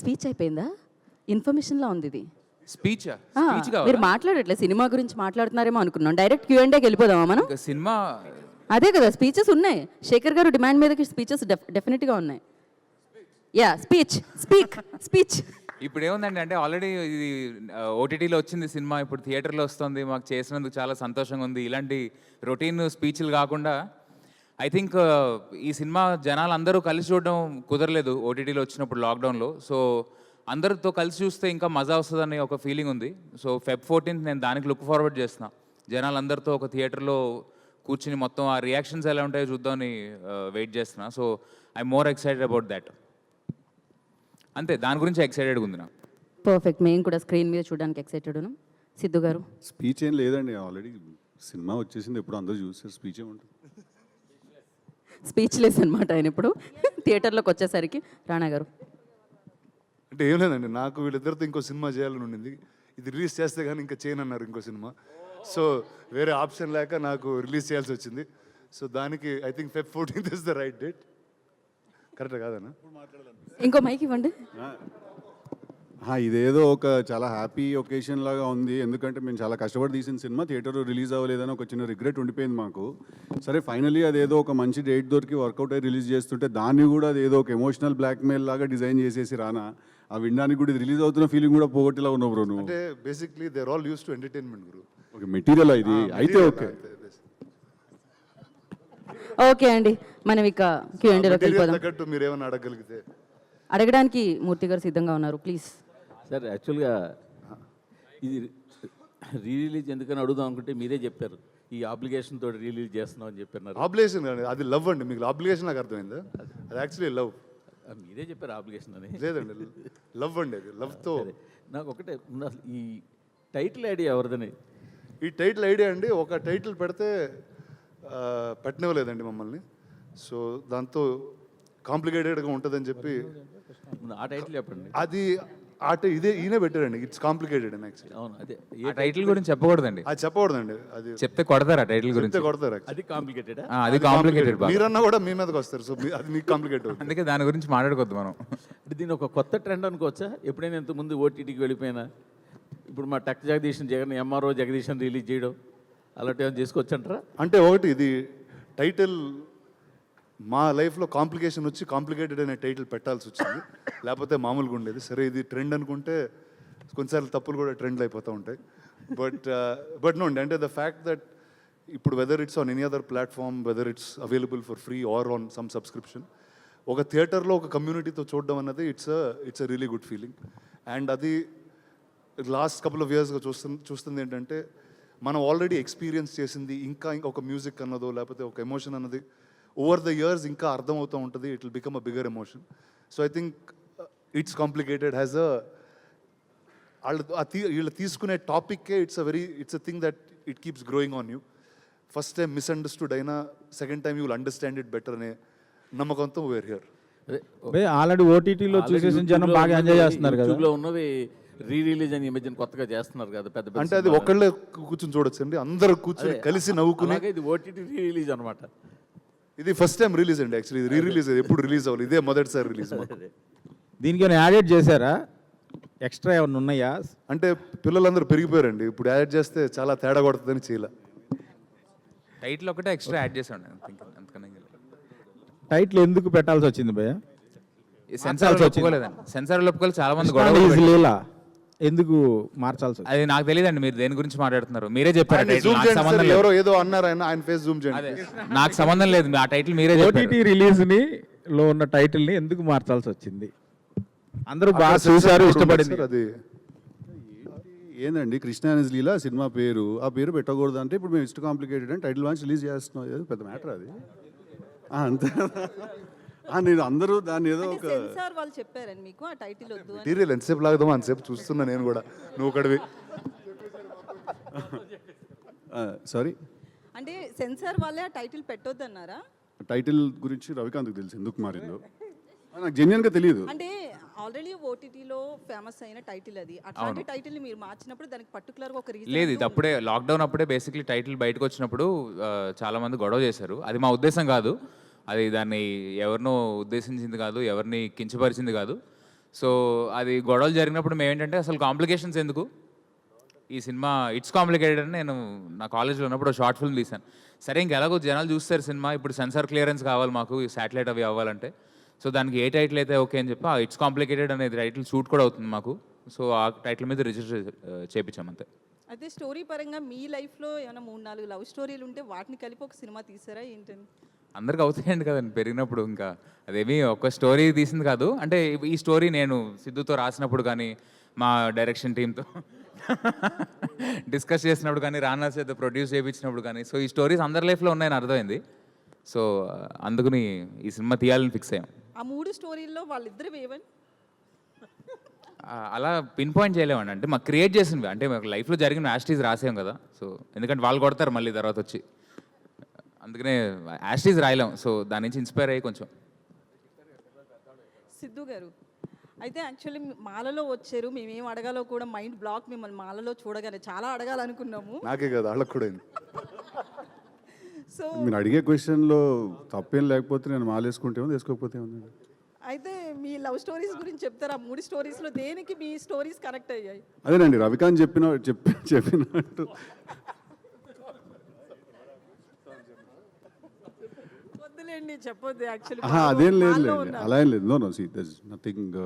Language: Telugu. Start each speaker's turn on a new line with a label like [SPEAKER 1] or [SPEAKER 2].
[SPEAKER 1] స్పీచ్ అయిపోయిందా? ఇన్ఫర్మేషన్లా ఉంది ఇది.
[SPEAKER 2] స్పీచ్?
[SPEAKER 1] మీరు
[SPEAKER 2] కావాలి?
[SPEAKER 1] మాట్లాడట్లేదు. సినిమా గురించి మాట్లాడుతున్నారేమో అనుకున్నాం. డైరెక్ట్ క్యూఎండేకి వెళ్ళిపోదామా మనం?
[SPEAKER 2] సినిమా
[SPEAKER 1] అదే కదా స్పీచెస్ ఉన్నాయి. శేఖర్ గారు డిమాండ్ మీదకి స్పీచెస్ డెఫినెట్గా ఉన్నాయి. Yeah speech speak speech.
[SPEAKER 2] ఇప్పుడు ఏముందండి అంటే ఆల్రెడీ ఇది ఓటీటీలో వచ్చింది సినిమా ఇప్పుడు థియేటర్లో వస్తుంది మాకు చేసినందుకు చాలా సంతోషంగా ఉంది. ఇలాంటి రొటీన్ స్పీచ్లు కాకుండా ఐ థింక్ ఈ సినిమా జనాలు అందరూ కలిసి చూడడం కుదరలేదు ఓటీటీలో వచ్చినప్పుడు లాక్డౌన్లో. సో అందరితో కలిసి చూస్తే ఇంకా మజా వస్తుందని ఒక ఫీలింగ్ ఉంది. సో ఫెబ్ ఫోర్టీన్త్ నేను దానికి లుక్ ఫార్వర్డ్ చేస్తున్నా. జనాలందరితో ఒక థియేటర్లో కూర్చుని మొత్తం ఆ రియాక్షన్స్ ఎలా ఉంటాయో చూద్దామని వెయిట్ చేస్తున్నా. So I more excited about that అంతే దాని గురించి ఎక్సైటెడ్గా ఉంది నాకు
[SPEAKER 1] పర్ఫెక్ట్ మేము కూడా స్క్రీన్ మీద చూడడానికి ఎక్సైటెడ్ ఉన్నాం. సిద్ధు గారు?
[SPEAKER 3] స్పీచ్ ఏం లేదండి. ఆల్రెడీ సినిమా వచ్చేసింది. ఎప్పుడు అందరూ చూసారు. స్పీచ్ ఏముంటుంది
[SPEAKER 1] స్పీచ్లెస్ అనమాట ఆయన ఇప్పుడు. థియేటర్లోకి వచ్చేసరికి రాణా గారు.
[SPEAKER 4] అంటే ఏం లేదండి నాకు వీళ్ళిద్దరితో ఇంకో సినిమా చేయాలని ఉండింది. ఇది రిలీజ్ చేస్తే కానీ ఇంకా చేయను అన్నారు ఇంకో సినిమా. సో వేరే ఆప్షన్ లేక నాకు రిలీజ్ చేయాల్సి వచ్చింది. సో దానికి I think Feb fourteenth is the right date. Correct కాదన్నా
[SPEAKER 1] ఇంకో మైక్ ఇవ్వండి.
[SPEAKER 3] ఆ, ఇదేదో ఒక చాలా హ్యాపీ ఒకేషన్ లాగా ఉంది. ఎందుకంటే మేము చాలా కష్టపడి తీసిన సినిమా థియేటర్ రిలీజ్ అవ్వలేదని ఒక చిన్న రిగ్రెట్ ఉండిపోయింది మాకు. సరే ఫైనలీ అదేదో ఒక మంచి డేట్ దొరికి వర్కౌట్ అయ్యి రిలీజ్ చేస్తుంటే దాన్ని కూడా అదేదో ఒక ఎమోషనల్ బ్లాక్మెయిల్ లాగా డిజైన్ చేసేసి రానా? ఆ వినడానికి కూడా రిలీజ్ అవుతున్న ఫీలింగ్ కూడా పోగొట్టేలా ఉన్నావు బ్రో నువ్వు.
[SPEAKER 4] అంటే basically they're all used to entertainment Guru
[SPEAKER 3] okay material ఇది? అయితే ఓకే
[SPEAKER 1] ఓకే అండి మనం ఇక వెళ్ళిపోదాం.
[SPEAKER 4] తగ్గట్టు మీరు ఏమైనా అడగగలిగితే.
[SPEAKER 1] అడగడానికి మూర్తి గారు సిద్ధంగా ఉన్నారు ప్లీజ్
[SPEAKER 5] సార్ యాక్చువల్గా ఇది రీ రిలీజ్ ఎందుకని అడుగుదాం అనుకుంటే మీరే చెప్పారు. ఈ అప్లికేషన్ తోటి రిలీజ్ చేస్తున్నాం అని చెప్పన్నారు
[SPEAKER 4] ఆబ్లిగేషన్ కానీ అది లవ్ అండి. మీకు ఆబ్లిగేషన్ నాకు అర్థమైందా? అది యాక్చువల్లీ లవ్
[SPEAKER 5] మీరే చెప్పారు అప్లికేషన్ అని.
[SPEAKER 4] లేదండి లవ్ అండి అది లవ్తో
[SPEAKER 5] నాకు ఒకటే అసలు ఈ టైటిల్ ఐడియా ఎవరిదని?
[SPEAKER 4] ఈ టైటిల్ ఐడియా అండి ఒక టైటిల్ పెడితే పెట్టనివ్వలేదండి మమ్మల్ని. సో దాంతో కాంప్లికేటెడ్గా ఉంటుందని చెప్పి
[SPEAKER 5] ఆ టైటిల్ చెప్పండి.
[SPEAKER 4] అది ఆ టై- ఇదే ఈయనే పెట్టారండి ఇట్స్ కాంప్లికేటెడ్ యాక్చువల్లీ
[SPEAKER 5] అవును అదే.
[SPEAKER 2] ఆ టైటిల్ గురించి చెప్పకూడదండి.
[SPEAKER 4] అది చెప్పకూడదండి. అది
[SPEAKER 2] చెప్తే కొడతారా టైటిల్ గురించి?
[SPEAKER 4] చెప్తే కొడతారు actually.
[SPEAKER 5] అది కాంప్లికేటెడా
[SPEAKER 2] ఆ, అది కాంప్లికేటెడ్ బాగా.
[SPEAKER 4] మీరన్నా కూడా మీ మీదకి వస్తారు సో మీ- అది మీకు కాంప్లికేట్ అవుతుంది.
[SPEAKER 2] అందుకే దాని గురించి మాట్లాడుకోవద్దు మనం.
[SPEAKER 5] అంటే దీని ఒక కొత్త ట్రెండ్ అనుకోవచ్చా? ఎప్పుడైనా ఇంతకుముందు ఓటీటీకి వెళ్ళిపోయినా? ఇప్పుడు మా టక్ జగదీశన్ జగన్ ఎంఆర్ఓ జగదీశన్ రిలీజ్ చేయడం అలాంటి ఏమైనా చేసుకోవచ్చంటారా?
[SPEAKER 4] అంటే ఒకటి ఇది టైటిల్ మా లైఫ్లో కాంప్లికేషన్ వచ్చి కాంప్లికేటెడ్ అనే టైటిల్ పెట్టాల్సి వచ్చింది. లేకపోతే మామూలుగా ఉండేది. సరే ఇది ట్రెండ్ అనుకుంటే కొన్నిసార్లు తప్పులు కూడా ట్రెండ్లు అయిపోతూ ఉంటాయి. బట్ బట్ నో అంటే ద ఫ్యాక్ట్ దట్ ఇప్పుడు whether it's on any other platform whether it's available for free or on some subscription ఒక థియేటర్లో ఒక కమ్యూనిటీతో చూడడం అన్నది it's it's a really good feeling and అది లాస్ట్ కపుల్ ఆఫ్ ఇయర్స్గా చూస్తుంది చూస్తుంది ఏంటంటే మనం ఆల్రెడీ ఎక్స్పీరియన్స్ చేసింది ఇంకా ఇంకా ఒక మ్యూజిక్ అన్నదో లేకపోతే ఒక ఎమోషన్ అన్నది ఓవర్ ద ఇయర్స్ ఇంకా అర్థమవుతూ ఉంటుంది. It will become a bigger emotion so I think it's complicated has a వాళ్ళు ఆ తీ వీళ్ళు తీసుకునే టాపిక్కే it's a very it's a thing that it keeps growing on you first time misunderstood అయినా second time you will understand it better అనే నమ్మకంతో వేర్ హియర్
[SPEAKER 6] ఆల్రెడీ ఓటీటీలో చూసేసిన జనం బాగా ఎంజాయ్ చేస్తున్నారు కదా.
[SPEAKER 5] ఉన్నవి రీ రిలీజ్ అని మధ్యన కొత్తగా చేస్తున్నారు కదా పెద్ద పెద్ద
[SPEAKER 4] అంటే అది. ఒకళ్ళే కూర్చొని చూడొచ్చు అండి అందరూ కూర్చొని కలిసి నవ్వుకుని
[SPEAKER 5] ఇది ఓటీటీ రీ రిలీజ్ అనమాట
[SPEAKER 4] ఇది ఫస్ట్ టైం రిలీజ్ అండి యాక్చువల్లీ ఇది రీ రిలీజ్ ఎప్పుడు రిలీజ్ అవ్వాలి ఇదే మొదటిసారి రిలీజ్
[SPEAKER 6] దీనికి ఏమైనా యాడెడ్ చేశారా? ఎక్స్ట్రా ఏమైనా ఉన్నాయా?
[SPEAKER 4] అంటే పిల్లలందరూ పెరిగిపోయారండి. ఇప్పుడు యాడ్ చేస్తే చాలా తేడా కొడుతుందని చేయలే.
[SPEAKER 2] టైటిల్ ఒకటే ఎక్స్ట్రా యాడ్ చేసాను అంతకన్నా
[SPEAKER 6] టైటిల్ ఎందుకు పెట్టాల్సి వచ్చింది భయ్య?
[SPEAKER 2] సెన్సార్ ఒప్పుకోలేదండి. సెన్సార్ ఒప్పుకోలేదు చాలా మంది గొడవ
[SPEAKER 6] ఎందుకు మార్చాల్సి
[SPEAKER 2] అది నాకు తెలియదండి మీరు దేని గురించి మాట్లాడుతున్నారు? మీరే చెప్పారు నాకు సంబంధం లేదు.
[SPEAKER 4] ఎవరో ఏదో అన్నారు ఆయన ఆయన ఫేస్ జూమ్ చేయండి.
[SPEAKER 2] నాకు సంబంధం లేదు ఆ టైటిల్ మీరే చెప్పారు.
[SPEAKER 6] ఓటీటీ రిలీజ్ని లో ఉన్న టైటిల్ని ఎందుకు మార్చాల్సి వచ్చింది? అందరూ బాగా చూసారు ఇష్టపడింది.
[SPEAKER 4] అది
[SPEAKER 3] ఏందండి కృష్ణానిస్ లీలా సినిమా పేరు? ఆ పేరు పెట్టకూడదు అంటే ఇప్పుడు మేము ఇష్ట కాంప్లికేటెడ్ అని టైటిల్ వాన్స్ రిలీజ్ చేస్తున్నాం. ఏదో పెద్ద మ్యాటర్ అది. ఆ, అంతే. నేను అందరూ దాన్ని ఏదో ఒక
[SPEAKER 7] సెన్సార్ వాళ్ళు చెప్పారండి మీకు ఆ టైటిల్ వద్దు అని.
[SPEAKER 4] మెటీరియల్ ఎంతసేపు లాగదామో అంతసేపు చూస్తున్నా నేను కూడా నువ్వు ఒకటివి
[SPEAKER 3] సారీ
[SPEAKER 7] అంటే సెన్సార్ వాళ్ళే ఆ టైటిల్ పెట్టొద్దు అన్నారా
[SPEAKER 3] టైటిల్ గురించి రవికాంత్కి తెలుసు ఎందుకు మారిందో. నాకు జెన్యున్గా తెలియదు.
[SPEAKER 7] అంటే ఆల్రెడీ ఓటీటీలో ఫేమస్ అయిన టైటిల్ అది. అట్లాంటి టైటిల్ మీరు మార్చినప్పుడు దానికి పర్టికులర్గా ఒక రీజన్
[SPEAKER 2] లేదు ఇది అప్పుడే లాక్డౌన్ అప్పుడే బేసిక్లీ టైటిల్ బయటకు వచ్చినప్పుడు ఆ, చాలా మంది గొడవ చేశారు. అది మా ఉద్దేశం కాదు. అది దాన్ని ఎవరినో ఉద్దేశించింది కాదు ఎవరిని కించపరిచింది కాదు. సో అది గొడవలు జరిగినప్పుడు మేమేంటంటే అసలు కాంప్లికేషన్స్ ఎందుకు? ఈ సినిమా ఇట్స్ కాంప్లికేటెడ్ అని నేను నా కాలేజ్లో ఉన్నప్పుడు షార్ట్ ఫిల్మ్ తీశాను. సరే ఇంకెలాగో జనాలు చూస్తారు సినిమా ఇప్పుడు సెన్సార్ క్లియరెన్స్ కావాలి మాకు ఈ శాటిలైట్ అవి అవ్వాలంటే. సో దానికి ఏ టైటిల్ అయితే ఓకే అని చెప్పి ఆ ఇట్స్ కాంప్లికేటెడ్ అనేది టైటిల్ షూట్ కూడా అవుతుంది మాకు. సో ఆ టైటిల్ మీద రిజిస్టర్ చేయించాం
[SPEAKER 7] అయితే స్టోరీ పరంగా మీ లైఫ్లో ఏమైనా మూడు నాలుగు లవ్ స్టోరీలు ఉంటే వాటిని కలిపి ఒక సినిమా తీసారా ఏంటని?
[SPEAKER 2] అందరికి అవుతాయండి కదండి పెరిగినప్పుడు ఇంకా. అదేమి ఒక స్టోరీ తీసింది కాదు. అంటే ఈ స్టోరీ నేను సిద్ధుతో రాసినప్పుడు కానీ మా డైరెక్షన్ టీంతో డిస్కస్ చేసినప్పుడు కానీ రానా చేత ప్రొడ్యూస్ చేయించినప్పుడు కానీ సో ఈ స్టోరీస్ అందరి లైఫ్లో ఉన్నాయని అర్థమైంది. సో అందుకని ఈ సినిమా తీయాలని ఫిక్స్ అయ్యాం.
[SPEAKER 7] ఆ మూడు స్టోరీల్లో వాళ్ళిద్దరు ఏవని?
[SPEAKER 2] అలా పిన్ పాయింట్ చేయలేమండి. అంటే మాకు క్రియేట్ చేసినవి. అంటే మాకు లైఫ్లో జరిగిన యాస్టీస్ రాసాం కదా. సో ఎందుకంటే వాళ్ళు కొడతారు మళ్ళీ తర్వాత వచ్చి. అందుకనే యాస్టీస్ రాయలేం. సో దాని నుంచి ఇన్స్పైర్ అయ్యి కొంచెం.
[SPEAKER 7] సిద్ధు గారు అయితే యాక్చువల్లీ మాలలో వచ్చారు మేమేం అడగాలో కూడా మైండ్ బ్లాక్ మిమ్మల్ని మాలలో చూడగానే చాలా అడగాలనుకున్నాము.
[SPEAKER 4] నాకే కదా వాళ్ళకు కూడా
[SPEAKER 7] సో
[SPEAKER 3] మీరు అడిగే క్వశ్చన్లో తప్పేం లేకపోతే నేను మాలేసుకుంటే ఉంది వేసుకోకపోతే ఉంది
[SPEAKER 7] అయితే మీ లవ్ స్టోరీస్ గురించి చెప్తారా? ఆ మూడు స్టోరీస్లో దేనికి మీ స్టోరీస్ కనెక్ట్ అయ్యాయి?
[SPEAKER 3] అదేనండి రవికాంత్ చెప్పిన చెప్పి చెప్పినట్టు.
[SPEAKER 7] చెప్పొద్దు యాక్చువల్లీ
[SPEAKER 3] అదేం లేదు లేదు అలా ఏం లేదు. No no see this nothing